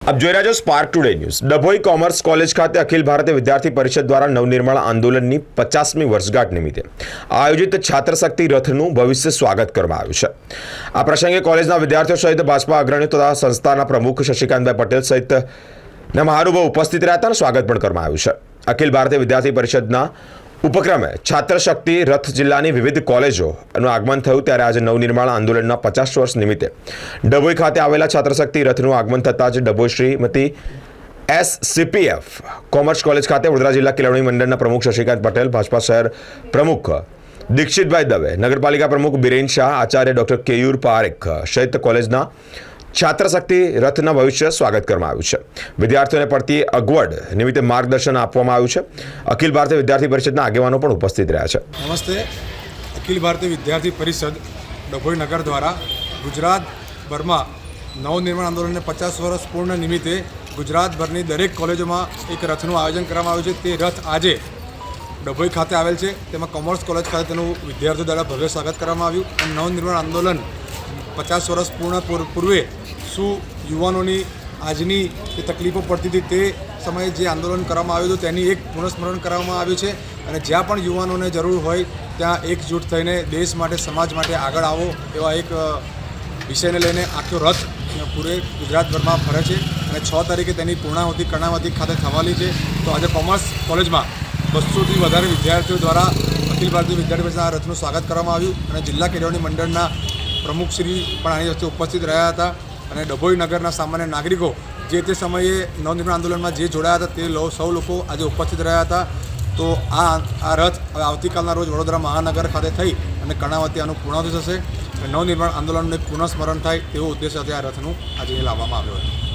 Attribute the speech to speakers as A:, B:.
A: આપ જોઈ રહ્યા છો spark today news Dabhoi commerce college ખાતે અખિલ ભારતીય વિદ્યાર્થી પરિષદ દ્વારા નવનિર્માણ આંદોલનની પચાસમી વર્ષગાંઠ નિમિત્તે આયોજિત છાત્ર શક્તિ રથનું ભવિષ્ય સ્વાગત કરવામાં આવ્યું છે. આ પ્રસંગે કોલેજના વિદ્યાર્થીઓ સહિત ભાજપા અગ્રણીઓ તથા સંસ્થાના પ્રમુખ શશિકાંતભાઈ પટેલ સહિત ના મહાનુભાવ ઉપસ્થિત રહ્યા હતા અને સ્વાગત પણ કરવામાં આવ્યું છે. અખિલ ભારતીય વિદ્યાર્થી પરિષદના ઉપક્રમે છાત્રશક્તિ રથ જિલ્લાની વિવિધ કોલેજોનું આગમન થયું ત્યારે આજે નવનિર્માણ આંદોલનના પચાસ વર્ષ નિમિત્તે. ડભોઈ ખાતે આવેલા છાત્ર શક્તિ રથનું આગમન થતાં જ Dabhoi Shrimati S CPF commerce college ખાતે વડોદરા જિલ્લા કેળવણી મંડળના પ્રમુખ શશિકાંત પટેલ, ભાજપા શહેર પ્રમુખ દીક્ષિતભાઈ દવે, નગરપાલિકા પ્રમુખ બિરેન શાહ, આચાર્ય ડોક્ટર કેયુર પારેખ સહિત કોલેજના છાત્ર શક્તિ રથના ભવિષ્ય સ્વાગત કરવામાં આવ્યું છે. વિદ્યાર્થીઓને પડતી અગવડ નિમિત્તે માર્ગદર્શન આપવામાં આવ્યું છે. અખિલ ભારતીય વિદ્યાર્થી પરિષદના આગેવાનો પણ ઉપસ્થિત રહ્યા છે.
B: નમસ્તે. અખિલ ભારતીય વિદ્યાર્થી પરિષદ ડભોઈ નગર દ્વારા ગુજરાતભરમાં નવનિર્માણ આંદોલનને પચાસ વર્ષ પૂર્ણ નિમિત્તે ગુજરાતભરની દરેક કોલેજોમાં એક રથનું આયોજન કરવામાં આવ્યું છે. તે રથ આજે ડભોઈ ખાતે આવેલ છે. તેમાં કોમર્સ કોલેજ ખાતે તેનું વિદ્યાર્થીઓ દ્વારા ભવ્ય સ્વાગત કરવામાં આવ્યું અને નવનિર્માણ આંદોલન પચાસ વર્ષ પૂર્ણ પૂર્વે શું યુવાનોની આજની જે તકલીફો પડતી હતી તે સમયે જે આંદોલન કરવામાં આવ્યું હતું તેની એક પુનઃસ્મરણ કરવામાં આવ્યું છે અને જ્યાં પણ યુવાનોને જરૂર હોય ત્યાં એકજૂટ થઈને દેશ માટે, સમાજ માટે આગળ આવો એવા એક વિષયને લઈને આખો રથ પૂરે ગુજરાતભરમાં ફરે છે અને છ તારીખે તેની પૂર્ણાહુતિ કર્ણાવતી ખાતે થવાની છે. તો આજે કોમર્સ કોલેજમાં બસોથી વધારે વિદ્યાર્થીઓ દ્વારા અખિલ ભારતીય વિદ્યાર્થી પરિષદના રથનું સ્વાગત કરવામાં આવ્યું અને જિલ્લા કેળવણી મંડળના પ્રમુખશ્રી પણ આની વચ્ચે ઉપસ્થિત રહ્યા હતા. અને ડભોઈ નગરના સામાન્ય નાગરિકો જે તે સમયે નવનિર્માણ આંદોલનમાં જે જોડાયા હતા તે લો- સૌ લોકો આજે ઉપસ્થિત રહ્યા હતા. તો આ આ રથ આવતીકાલના રોજ વડોદરા મહાનગર ખાતે થઈ અને કર્ણાવતી આનું પૂર્ણાવતિ થશે. નવનિર્માણ આંદોલનને પુનઃસ્મરણ થાય તેવો ઉદ્દેશ સાથે આ રથનું આજે લાવવામાં આવ્યો હતો.